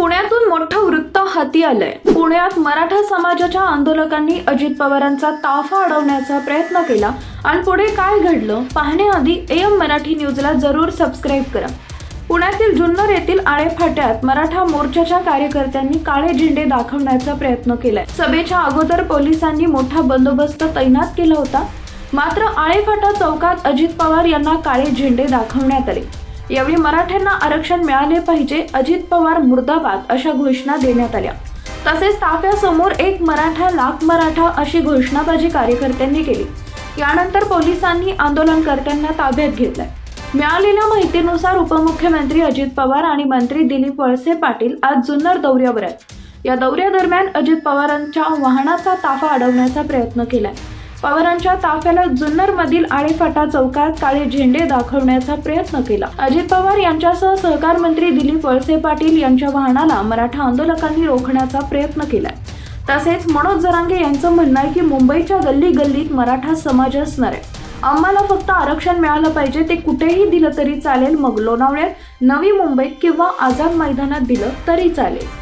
पुण्यातून मोठं वृत्त हाती आलंय. पुण्यात मराठा समाजाच्या आंदोलकांनी अजित पवारांचा ताफा अडवण्याचा प्रयत्न केला. आणि पुढे काय घडलं पाहण्याआधी एम मराठी न्यूजला जरूर सबस्क्राईब करा. पुण्यातील जुन्नर येथील आळेफाट्यात मराठा मोर्चाच्या कार्यकर्त्यांनी काळे झेंडे दाखवण्याचा प्रयत्न केलाय. सभेच्या अगोदर पोलिसांनी मोठा बंदोबस्त तैनात केला होता. मात्र आळेफाटा चौकात अजित पवार यांना काळे झेंडे दाखवण्यात आले. यावेळी मराठ्यांना आरक्षण मिळाले पाहिजे अजित पवार मुर्दाबाद अशा घोषणा देण्यात आल्या. तसेच ताफ्यासमोर एक मराठा लाख मराठा अशी घोषणाबाजी कार्यकर्त्यांनी केली. यानंतर पोलिसांनी आंदोलनकर्त्यांना ताब्यात घेतलंय. मिळालेल्या माहितीनुसार उपमुख्यमंत्री अजित पवार आणि मंत्री दिलीप वळसे पाटील आज जुन्नर दौऱ्यावर आहेत. या दौऱ्यादरम्यान अजित पवारांच्या वाहनाचा ताफा अडवण्याचा प्रयत्न केलाय. पवारांच्या ताफ्याला जुन्नरमधील आळेफाटा चौकात काळे झेंडे दाखवण्याचा प्रयत्न केला. अजित पवार यांच्यासह सहकार मंत्री दिलीप वळसे पाटील यांच्या वाहनाला मराठा आंदोलकांनी रोखण्याचा प्रयत्न केलाय. तसेच मनोज जरांगे यांचं म्हणणं आहे की मुंबईच्या गल्ली गल्लीत मराठा समाज असणार आहे. आम्हाला फक्त आरक्षण मिळालं पाहिजे ते कुठेही दिलं तरी चालेल. मग लोणावळ्यात नवी मुंबईत किंवा आझाद मैदानात दिलं तरी चालेल.